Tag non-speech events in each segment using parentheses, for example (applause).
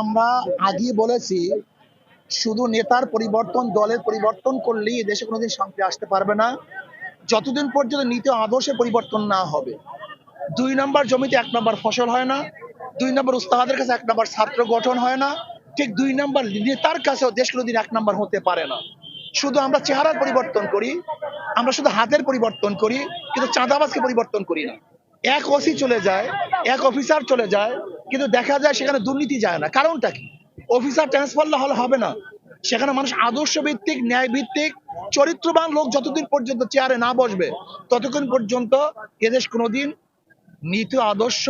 আমরা আগে বলেছি, শুধু নেতার পরিবর্তন, দলের পরিবর্তন করলেই দেশে কোনোদিন শান্তি আসতে পারবে না। যতদিন পর্যন্ত নীতি ও আদর্শের পরিবর্তন না হবে, দুই নম্বর জমিতে এক নম্বর ফসল হয় না, দুই নম্বর উস্তাহাদের কাছে এক নম্বর ছাত্র গঠন হয় না, ঠিক দুই নম্বর নেতার কাছেও দেশ কোনোদিন এক নম্বর হতে পারে না। শুধু আমরা চেহারার পরিবর্তন করি, আমরা শুধু হাতের পরিবর্তন করি, কিন্তু চাঁদাবাজকে পরিবর্তন করি না। এক ওসি চলে যায়, এক অফিসার চলে যায় কিন্তু দেখা যায় সেখানে দুর্নীতি যায় না। কারণটা কি? অফিসার ট্রান্সফার হলে হবে না। সেখানে মানুষ আদর্শ ভিত্তিক ন্যায় ভিত্তিক চরিত্রবান লোক যতদিন পর্যন্ত চেয়ারে না বসবে, ততক্ষণ পর্যন্ত এদেশ কোনোদিন নীতি আদর্শ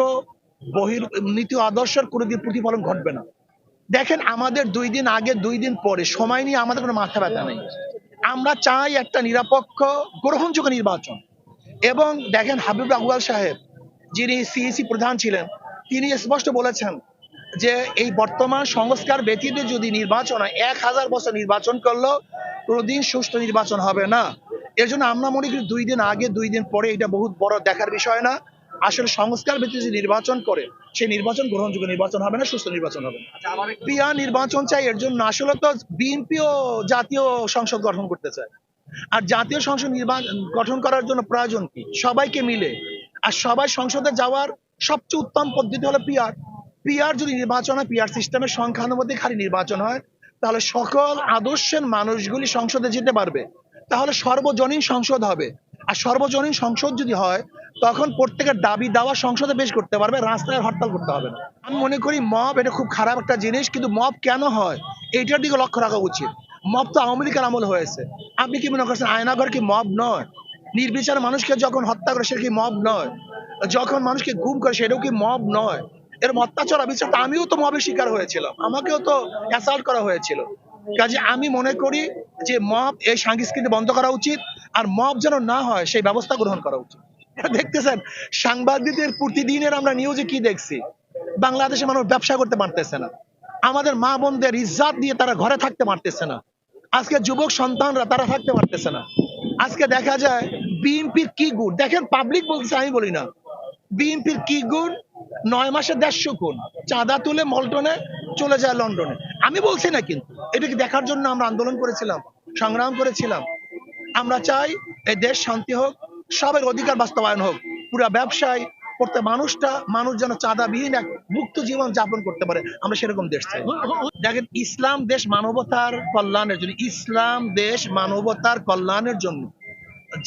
বহির, নীতি আদর্শের কোনোদিন প্রতিফলন ঘটবে না। দেখেন আমাদের দুই দিন আগে, দুই দিন পরে, সময় নিয়ে আমাদের কোনো মাথা ব্যথা নেই। আমরা চাই একটা নিরপেক্ষ, গ্রহণযোগ্য নির্বাচন। এবং দেখেন হাবিব আহওয়াল সাহেব, যিনি সিইসি প্রধান ছিলেন তিনি স্পষ্ট বলেছেন যে এই বর্তমান সংস্কার ব্যতীত যদি নির্বাচন হয় এক হাজার বছর নির্বাচন করলেও কোনোদিন সুষ্ঠু নির্বাচন হবে না। এর জন্য আমরা মনে করি দুই দিন আগে দুই দিন পরে এটা বহুত বড় দেখার বিষয় না। আসলে সংস্কার ব্যতীত যদি নির্বাচন করে সেই নির্বাচন গ্রহণযোগ্য নির্বাচন হবে না সুস্থ নির্বাচন হবে না। পিয়া নির্বাচন চাই এর জন্য আসলে তো বিএনপিও জাতীয় সংসদ গঠন করতে চায়। আর জাতীয় সংসদ নির্বাচন গঠন করার জন্য প্রয়োজন কি? সবাইকে মিলে। আর সবাই সংসদে যাওয়ার সবচেয়ে উত্তম পদ্ধতি হলো পিআর পিআর যদি নির্বাচন হয় পিআর সিস্টেমের সংখ্যানুপাতিক হারে নির্বাচন হয়, তাহলে সকল আদর্শের মানুষগুলি সংসদে যেতে পারবে। তাহলে সর্বজনীন সংসদ হবে। আর সর্বজনীন সংসদ যদি হয়, তখন প্রত্যেকের দাবি দাওয়া সংসদে পেশ করতে পারবে, রাস্তায় হরতাল করতে হবে না। আমি মনে করি মব এটা খুব খারাপ একটা জিনিস, কিন্তু মব কেন হয়? এইটার দিকে লক্ষ্য রাখা উচিত। মব তো আওয়ামী লীগের আমল হয়েছে। আপনি কি মনে করছেন আয়নাঘর কি মব নয়? নির্বিচার মানুষকে যখন হত্যা করে সেটা কি মব নয়? যখন মানুষকে গুম করে, সেটাও কি মব নয়? এরকম অত্যাচার অবিচার আমিও তো মবের শিকার হয়েছিলাম। আমাকেও তো অ্যাসাল্ট করা হয়েছিল। কাজে আমি মনে করি যে মব এই সংস্কৃতি বন্ধ করা উচিত, আর মব যেন না হয়, সেই ব্যবস্থা গ্রহণ করা উচিত। (laughs) দেখতেছেন, সাংবাদিকদের প্রতিদিনের আমরা নিউজে কি দেখছি? বাংলাদেশে মানুষ ব্যবসা করতে পারতেছে না। আমাদের মা বোনদের ইজ্জাত দিয়ে তারা ঘরে থাকতে পারতেছে না। আজকে যুবক সন্তানরা তারা থাকতে পারতেছে না। আজকে দেখা যায় বিএনপির কি গুণ? দেখেন পাবলিক বলছে, আমি বলি না। বিএনপির কি গুণ? নয় মাসে দেড়শো গুণ। চাঁদা তুলে মল্টনে চলে যায় লন্ডনে। আমি বলছি না কিন্তু এটাকে দেখার জন্য আমরা আন্দোলন করেছিলাম, সংগ্রাম করেছিলাম? আমরা চাই এই দেশ শান্তি হোক, সবের অধিকার বাস্তবায়ন হোক। পুরা ব্যবসায় করতে মানুষটা, মানুষ যেন চাঁদাবিহীন এক মুক্ত জীবন যাপন করতে পারে। আমরা সেরকম দেশ চাই। দেখেন, ইসলাম দেশ মানবতার কল্যাণের জন্য, ইসলাম দেশ মানবতার কল্যাণের জন্য।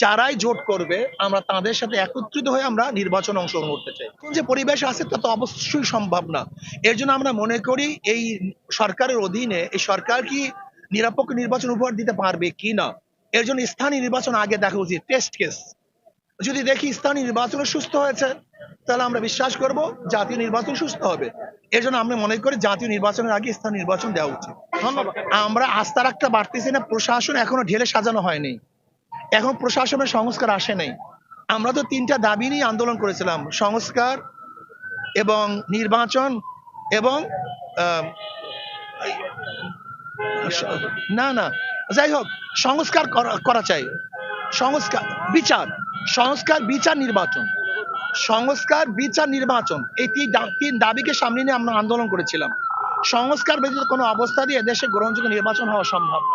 যারাই জোট করবে, আমরা তাদের সাথে একত্রিত হয়ে আমরা নির্বাচন অংশগ্রহণ করতে চাই। এখন যে পরিবেশ আছে তা তো অবশ্যই সম্ভব না। এর জন্য আমরা মনে করি এই সরকারের অধীনে, এই সরকার কি নিরপেক্ষ নির্বাচন উপহার দিতে পারবে কি না? এর জন্য স্থানীয় নির্বাচন আগে দেখা উচিত টেস্ট কেস যদি দেখি স্থানীয় নির্বাচন সুস্থ হয়েছে, তাহলে আমরা বিশ্বাস করব জাতীয় নির্বাচন সুস্থ হবে। এর জন্য আমরা মনে করি জাতীয় নির্বাচনের আগে স্থানীয় নির্বাচন দেওয়া উচিত। আমরা আস্থা রাখতে পারতেছি না, প্রশাসন এখনও ঢেলে সাজানো হয়নি। এখন প্রশাসনের সংস্কার আসে নাই। আমরা তো তিনটা দাবি নিয়ে আন্দোলন করেছিলাম, সংস্কার এবং নির্বাচন এবং না না, যাই হোক, সংস্কার করা- চাই। সংস্কার, বিচার সংস্কার, বিচার, নির্বাচন। সংস্কার, বিচার, নির্বাচন, এই তিন তিন দাবিকে সামনে নিয়ে আমরা আন্দোলন করেছিলাম। সংস্কার ব্যতীত কোনো অবস্থা দিয়ে দেশে গ্রহণযোগ্য নির্বাচন হওয়া সম্ভব না।